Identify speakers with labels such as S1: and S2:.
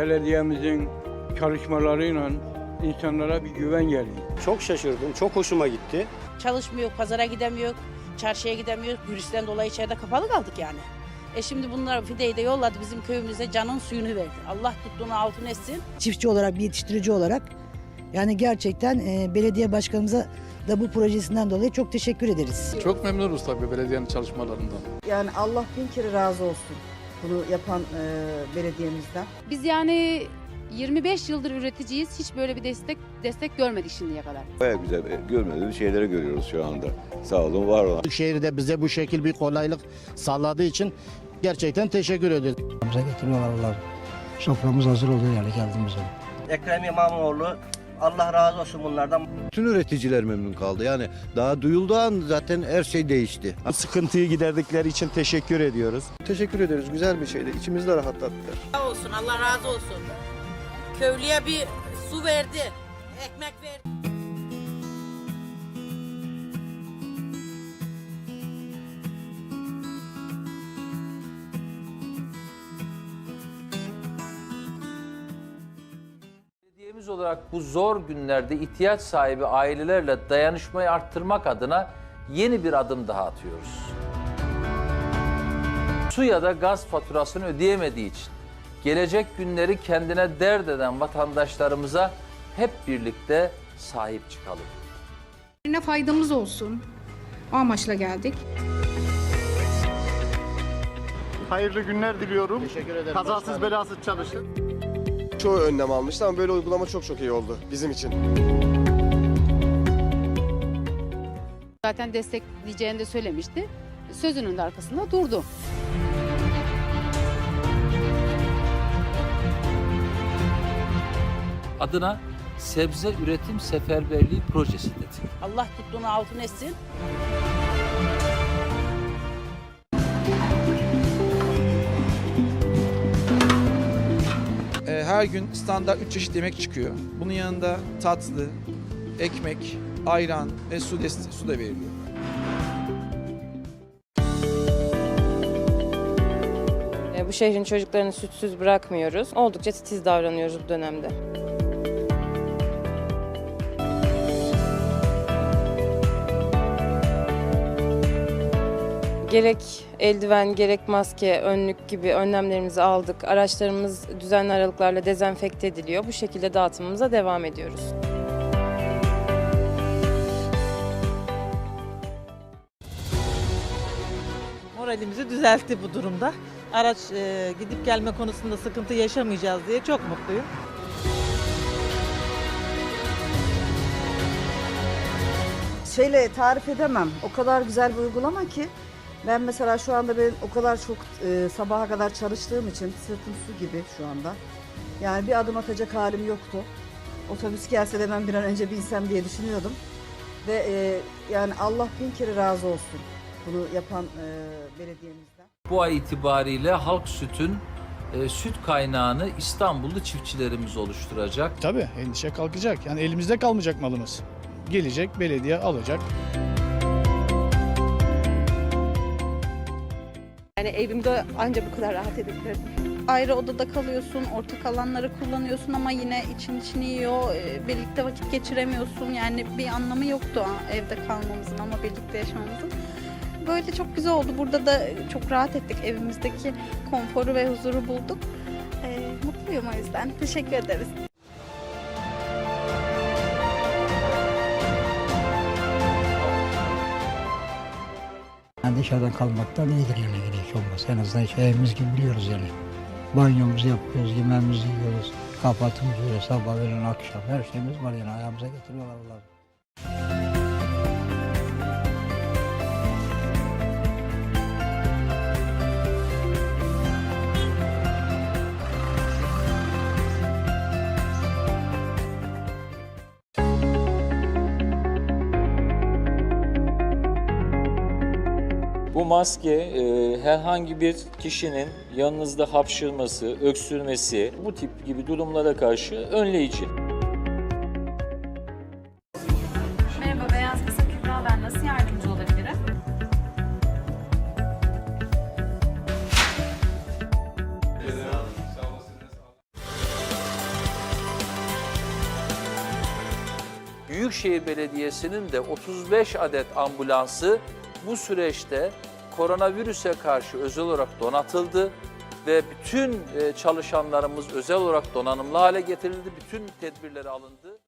S1: Belediyemizin çalışmalarıyla insanlara bir güven geliyor.
S2: Çok şaşırdım, çok hoşuma gitti.
S3: Çalışmıyor, pazara gidemiyor, çarşıya gidemiyor. Virüsten dolayı içeride kapalı kaldık yani. E şimdi bunlar fideyi de yolladı bizim köyümüze canın suyunu verdi. Allah tuttuğunu altın etsin.
S4: çiftçi olarak, bir yetiştirici olarak yani gerçekten e, belediye başkanımıza da bu projesinden dolayı çok teşekkür ederiz.
S5: Çok memnunuz tabii belediyenin çalışmalarından.
S6: Yani Allah bin kere razı olsun bunu yapan e, belediyemizden.
S7: Biz yani 25 yıldır üreticiyiz. Hiç böyle bir destek destek görmedik şimdiye kadar.
S8: Baya güzel e, görmediğimiz şeyleri görüyoruz şu anda. Sağ olun, var olun.
S9: Şehirde bize bu şekil bir kolaylık sağladığı için gerçekten teşekkür ederiz.
S4: Bize getiriyorlar. Soframız hazır oluyor yani geldiğimizde.
S2: Ekrem İmamoğlu, Allah razı olsun bunlardan.
S8: Bütün üreticiler memnun kaldı. Yani daha duyulduğu an zaten her şey değişti.
S9: Sıkıntıyı giderdikleri için teşekkür ediyoruz.
S10: Teşekkür ederiz. Güzel bir şeydi. İçimizi de rahatlattılar.
S3: Sağ olsun, Allah razı olsun. Köylüye bir su verdi, ekmek verdi.
S11: Belediyemiz olarak bu zor günlerde ihtiyaç sahibi ailelerle dayanışmayı arttırmak adına yeni bir adım daha atıyoruz. Su ya da gaz faturasını ödeyemediği için gelecek günleri kendine dert eden vatandaşlarımıza hep birlikte sahip çıkalım.
S7: Ne faydamız olsun. O amaçla geldik.
S9: Hayırlı günler diliyorum. Teşekkür ederim. Kazasız belasız çalışın.
S10: Çoğu önlem almıştı ama böyle uygulama çok çok iyi oldu bizim için.
S7: Zaten destekleyeceğini de söylemişti. Sözünün de arkasında durdu.
S11: Adına sebze üretim seferberliği projesi dedik.
S3: Allah tuttuğunu altın etsin.
S10: Her gün standart 3 çeşit yemek çıkıyor. Bunun yanında tatlı, ekmek, ayran ve su, dest- su da veriliyor.
S7: bu şehrin çocuklarını sütsüz bırakmıyoruz. Oldukça titiz davranıyoruz bu dönemde. Gerek eldiven, gerek maske, önlük gibi önlemlerimizi aldık. Araçlarımız düzenli aralıklarla dezenfekte ediliyor. Bu şekilde dağıtımımıza devam ediyoruz.
S6: Moralimizi düzeltti bu durumda. Araç e, gidip gelme konusunda sıkıntı yaşamayacağız diye çok mutluyum.
S4: Şeyle tarif edemem. O kadar güzel bir uygulama ki. Ben mesela şu anda ben o kadar çok e, sabaha kadar çalıştığım için sırtım su gibi şu anda. Yani bir adım atacak halim yoktu. Otobüs gelse de ben bir an önce binsem diye düşünüyordum. Ve e, yani Allah bin kere razı olsun bunu yapan e, belediyemizden.
S11: Bu ay itibariyle Halk Süt'ün e, süt kaynağını İstanbullu çiftçilerimiz oluşturacak.
S5: Tabii endişe kalkacak. Yani elimizde kalmayacak malımız. Gelecek belediye alacak.
S7: Yani evimde ancak bu kadar rahat edebilirim.
S3: Ayrı odada kalıyorsun, ortak alanları kullanıyorsun ama yine için içini yiyor. e, Birlikte vakit geçiremiyorsun. Yani bir anlamı yoktu evde kalmamızın ama birlikte yaşamamızın. Böyle çok güzel oldu. Burada da çok rahat ettik. Evimizdeki konforu ve huzuru bulduk. E, mutluyum o yüzden. Teşekkür ederiz.
S4: Yani dışarıdan kalmaktan iyidir yani gerek olmaz. En azından işte evimiz gibi biliyoruz yani. Banyomuzu yapıyoruz, yemeğimizi yiyoruz. Kahvaltımızı yiyoruz, sabah öğlen akşam. Her şeyimiz var yani ayağımıza getiriyorlar Allah.
S11: maske e, herhangi bir kişinin yanınızda hapşırması, öksürmesi bu tip gibi durumlara karşı önleyici.
S7: Merhaba Beyaz Kısa Kübra ben nasıl yardımcı olabilirim?
S11: Büyükşehir Belediyesi'nin de 35 adet ambulansı bu süreçte koronavirüse karşı özel olarak donatıldı ve bütün e, çalışanlarımız özel olarak donanımlı hale getirildi. Bütün tedbirleri alındı.